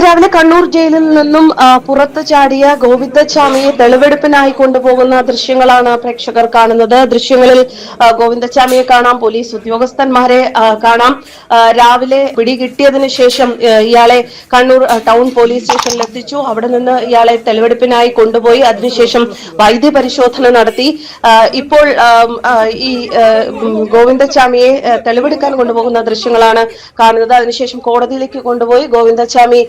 അതിരാവിലെ കണ്ണൂർ ജയിലിൽ നിന്നും പുറത്തു ചാടിയ ഗോവിന്ദച്ചാമിയെ തെളിവെടുപ്പിനായി കൊണ്ടുപോകുന്ന ദൃശ്യങ്ങളാണ് പ്രേക്ഷകർ കാണുന്നത്. ദൃശ്യങ്ങളിൽ ഗോവിന്ദച്ചാമിയെ കാണാം പോലീസ് ഉദ്യോഗസ്ഥന്മാരെ കാണാം. രാവിലെ പിടികിട്ടിയതിനു ശേഷം ഇയാളെ കണ്ണൂർ ടൗൺ പോലീസ് സ്റ്റേഷനിൽ എത്തിച്ചു. അവിടെ നിന്ന് ഇയാളെ തെളിവെടുപ്പിനായി കൊണ്ടുപോയി. അതിനുശേഷം വൈദ്യ പരിശോധന നടത്തി. ഇപ്പോൾ ഈ ഗോവിന്ദച്ചാമിയെ തെളിവെടുക്കാൻ കൊണ്ടുപോകുന്ന ദൃശ്യങ്ങളാണ് കാണുന്നത്. അതിനുശേഷം കോടതിയിലേക്ക് കൊണ്ടുപോയി. ഗോവിന്ദച്ചാമി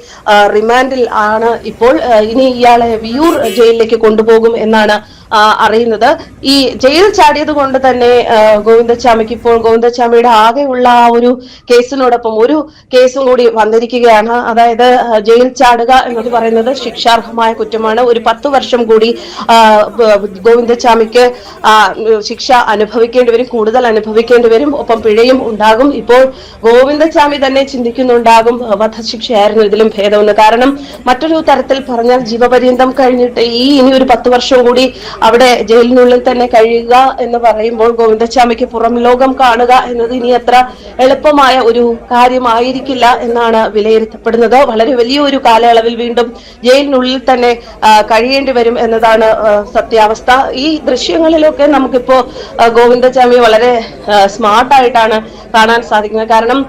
റിമാൻഡിൽ ആണ് ഇപ്പോൾ ഇനി ഇയാളെ വിയൂർ ജയിലിലേക്ക് കൊണ്ടുപോകും എന്നാണ് അറിയുന്നത്. ഈ ജയിൽ ചാടിയത് കൊണ്ട് തന്നെ ഗോവിന്ദച്ചാമിക്ക് ഇപ്പോൾ ഗോവിന്ദച്ചാമിയുടെ ആകെയുള്ള ആ ഒരു കേസിനോടൊപ്പം ഒരു കേസും കൂടി വന്നിരിക്കുകയാണ്. അതായത് ജയിൽ ചാടുക എന്നത് പറയുന്നത് ശിക്ഷാർഹമായ കുറ്റമാണ്. ഒരു പത്ത് വർഷം കൂടി ഗോവിന്ദച്ചാമിക്ക് ശിക്ഷ അനുഭവിക്കേണ്ടി വരും കൂടുതൽ അനുഭവിക്കേണ്ടി വരും. ഒപ്പം പിഴയും ഉണ്ടാകും. ഇപ്പോൾ ഗോവിന്ദച്ചാമി തന്നെ ചിന്തിക്കുന്നുണ്ടാകും വധശിക്ഷയായിരുന്നു ഇതിലും ഭേദമെന്ന്. കാരണം മറ്റൊരു തരത്തിൽ പറഞ്ഞാൽ ജീവപര്യന്തം കഴിഞ്ഞിട്ട് ഈ ഇനി ഒരു പത്ത് വർഷം കൂടി അവിടെ ജയിലിനുള്ളിൽ തന്നെ കഴിയുക എന്ന് പറയുമ്പോൾ ഗോവിന്ദച്ചാമിക്ക് പുറം ലോകം കാണുക എന്നത് ഇനി അത്ര എളുപ്പമായ ഒരു കാര്യമായിരിക്കില്ല എന്നാണ് വിലയിരുത്തപ്പെടുന്നത്. വളരെ വലിയ ഒരു കാലയളവിൽ വീണ്ടും ജയിലിനുള്ളിൽ തന്നെ കഴിയേണ്ടി വരും എന്നതാണ് സത്യാവസ്ഥ. ഈ ദൃശ്യങ്ങളിലൊക്കെ നമുക്കിപ്പോ ഗോവിന്ദച്ചാമി വളരെ സ്മാർട്ടായിട്ടാണ് കാണാൻ സാധിക്കുന്നത്. കാരണം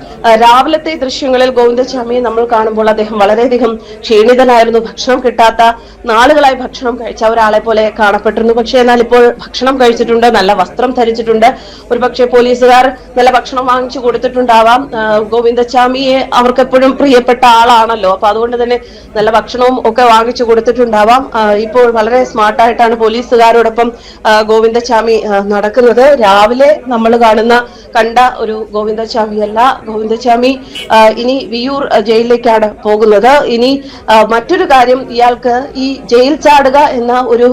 രാവിലത്തെ ദൃശ്യങ്ങളിൽ ഗോവിന്ദസ്വാമിയെ നമ്മൾ കാണുമ്പോൾ അദ്ദേഹം വളരെയധികം ക്ഷീണിതനായിരുന്നു. ഭക്ഷണം കിട്ടാത്ത നാളുകളായി ഭക്ഷണം കഴിച്ച ഒരാളെ പോലെ കാണപ്പെട്ടിരുന്നു. പക്ഷേ എന്നാൽ ഇപ്പോൾ ഭക്ഷണം കഴിച്ചിട്ടുണ്ട് നല്ല വസ്ത്രം ധരിച്ചിട്ടുണ്ട്. ഒരു പക്ഷേ പോലീസുകാർ നല്ല ഭക്ഷണം വാങ്ങിച്ചു കൊടുത്തിട്ടുണ്ടാവാം. ഗോവിന്ദസ്വാമിയെ അവർക്ക് എപ്പോഴും പ്രിയപ്പെട്ട ആളാണല്ലോ. അപ്പൊ അതുകൊണ്ട് തന്നെ നല്ല ഭക്ഷണവും ഒക്കെ വാങ്ങിച്ചു കൊടുത്തിട്ടുണ്ടാവാം. ഇപ്പോൾ വളരെ സ്മാർട്ടായിട്ടാണ് പോലീസുകാരോടൊപ്പം ഗോവിന്ദസ്വാമി നടക്കുന്നത്. രാവിലെ നമ്മൾ കാണുന്ന കണ്ട ഒരു ഗോവിന്ദസ്വാമി ആ, ഇനി വിയൂർ ജയിലിലേക്കാണ് പോകുന്നത്. ഇനി ആ, മറ്റൊരു കാര്യം ഇയാൾക്ക് ഈ ജയിൽ ചാടുക എന്ന ഒരു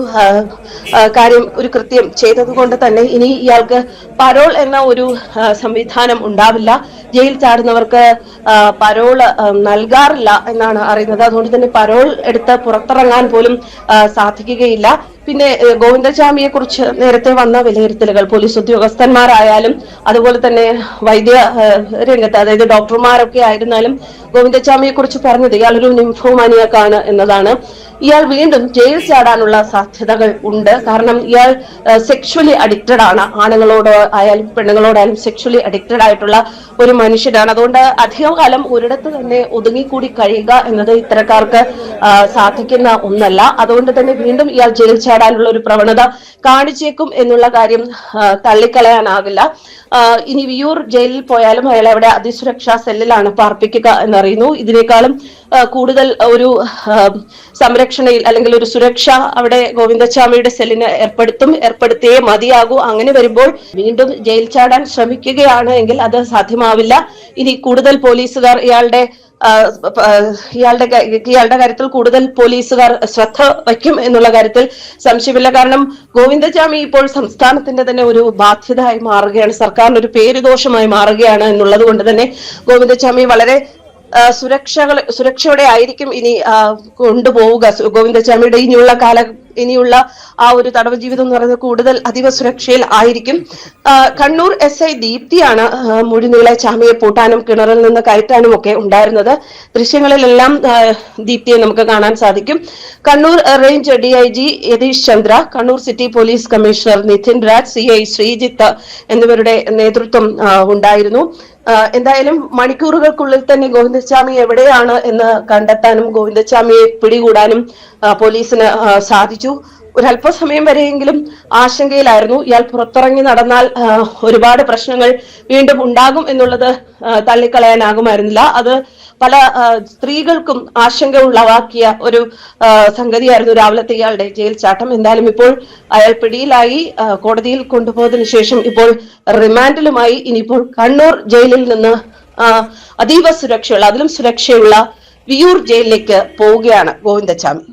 കാര്യം ഒരു കൃത്യം ചെയ്തതുകൊണ്ട് തന്നെ ഇനി ഇയാൾക്ക് പരോൾ എന്ന ഒരു സംവിധാനം ഉണ്ടാവില്ല. ജയിൽ ചാടുന്നവർക്ക് പരോൾ നൽകാറില്ല എന്നാണ് അറിയുന്നത്. അതുകൊണ്ട് തന്നെ പരോൾ എടുത്ത് പുറത്തിറങ്ങാൻ പോലും സാധിക്കുകയില്ല. പിന്നെ ഗോവിന്ദസ്വാമിയെ കുറിച്ച് നേരത്തെ വന്ന വിലയിരുത്തലുകൾ പോലീസ് ഉദ്യോഗസ്ഥന്മാരായാലും അതുപോലെ തന്നെ വൈദ്യ രംഗത്ത് അതായത് ഡോക്ടർമാരൊക്കെ ആയിരുന്നാലും ഗോവിന്ദസ്വാമിയെ കുറിച്ച് പറഞ്ഞത് ഇയാൾ ഒരു നിംഫോമാനിയക്കാണ് എന്നതാണ്. ഇയാൾ വീണ്ടും ജയിൽ ചാടാനുള്ള സാധ്യതകൾ ഉണ്ട്. കാരണം ഇയാൾ സെക്ഷുവലി അഡിക്റ്റഡ് ആണ്. ആണുങ്ങളോട് ആയാലും പെണ്ണുങ്ങളോടായാലും സെക്ഷുവലി അഡിക്റ്റഡ് ആയിട്ടുള്ള ഒരു മനുഷ്യനാണ്. അതുകൊണ്ട് അധികം കാലം ഒരിടത്ത് തന്നെ ഒതുങ്ങിക്കൂടി കഴിയുക എന്നത് ഇത്തരക്കാർക്ക് സാധിക്കുന്ന ഒന്നല്ല. അതുകൊണ്ട് തന്നെ വീണ്ടും ഇയാൾ ജയിൽ ചാടാനുള്ള ഒരു പ്രവണത കാണിച്ചേക്കും എന്നുള്ള കാര്യം തള്ളിക്കളയാനാവില്ല. ഇനി വിയൂർ ജയിലിൽ പോയാലും അയാൾ അവിടെ അതിസുരക്ഷാ സെല്ലിലാണ് പാർപ്പിക്കുക എന്നറിയുന്നു. ഇതിനേക്കാളും കൂടുതൽ ഒരു സംരക്ഷണയിൽ അല്ലെങ്കിൽ ഒരു സുരക്ഷ അവിടെ ഗോവിന്ദസ്വാമിയുടെ സെല്ലിന് ഏർപ്പെടുത്തും ഏർപ്പെടുത്തിയേ മതിയാകൂ. അങ്ങനെ വരുമ്പോൾ വീണ്ടും ജയിൽ ചാടാൻ ശ്രമിക്കുകയാണ് എങ്കിൽ അത് സാധ്യമാവില്ല. ഇനി കൂടുതൽ പോലീസുകാർ ഇയാളുടെ ഇയാളുടെ ഇയാളുടെ കാര്യത്തിൽ കൂടുതൽ പോലീസുകാർ ശ്രദ്ധ വയ്ക്കും എന്നുള്ള കാര്യത്തിൽ സംശയമില്ല. കാരണം ഗോവിന്ദസ്വാമി ഇപ്പോൾ സംസ്ഥാനത്തിന്റെ തന്നെ ഒരു ബാധ്യതയായി മാറുകയാണ്. സർക്കാരിന് ഒരു പേരുദോഷമായി മാറുകയാണ് എന്നുള്ളത് കൊണ്ട് തന്നെ ഗോവിന്ദസ്വാമി വളരെ സുരക്ഷകൾ സുരക്ഷയോടെ ആയിരിക്കും ഇനി കൊണ്ടുപോവുക. ഗോവിന്ദജാമിയുടെ ഇനിയുള്ള കാല ഇനിയുള്ള ആ ഒരു തടവ് ജീവിതം എന്ന് പറയുന്നത് കൂടുതൽ അതീവ സുരക്ഷയിൽ ആയിരിക്കും. കണ്ണൂർ എസ് ഐ ദീപ്തിയാണ് മുഴുനീളെ ചാമിയെ പൂട്ടാനും കിണറിൽ നിന്ന് കയറ്റാനും ഒക്കെ ഉണ്ടായിരുന്നത്. ദൃശ്യങ്ങളിലെല്ലാം ദീപ്തിയെ നമുക്ക് കാണാൻ സാധിക്കും. Kannur range D I G Yatheesh Chandra Kannur city police commissioner Nithin Raj C I Sreejith എന്നിവരുടെ നേതൃത്വം ഉണ്ടായിരുന്നു. എന്തായാലും മണിക്കൂറുകൾക്കുള്ളിൽ തന്നെ ഗോവിന്ദസ്വാമി എവിടെയാണ് എന്ന് കണ്ടെത്താനും ഗോവിന്ദസ്വാമിയെ പിടികൂടാനും പോലീസിന് ആ, സാധിച്ചു ഒരല്പസമയം വരെയെങ്കിലും ആശങ്കയിലായിരുന്നു. ഇയാൾ പുറത്തിറങ്ങി നടന്നാൽ ഒരുപാട് പ്രശ്നങ്ങൾ വീണ്ടും ഉണ്ടാകും എന്നുള്ളത് തള്ളിക്കളയാനാകുമായിരുന്നില്ല. അത് പല സ്ത്രീകൾക്കും ആശങ്ക ഉളവാക്കിയ ഒരു സംഗതിയായിരുന്നു രാവിലത്തെ ഇയാളുടെ ജയിൽ ചാട്ടം. എന്തായാലും ഇപ്പോൾ അയാൾ പിടിയിലായി. കോടതിയിൽ കൊണ്ടുപോയതിനു ശേഷം ഇപ്പോൾ റിമാൻഡിലുമായി. ഇനിയിപ്പോൾ കണ്ണൂർ ജയിലിൽ നിന്ന് അതീവ സുരക്ഷയുള്ള അതിലും സുരക്ഷയുള്ള വിയൂർ ജയിലിലേക്ക് പോവുകയാണ് ഗോവിന്ദച്ചാമി.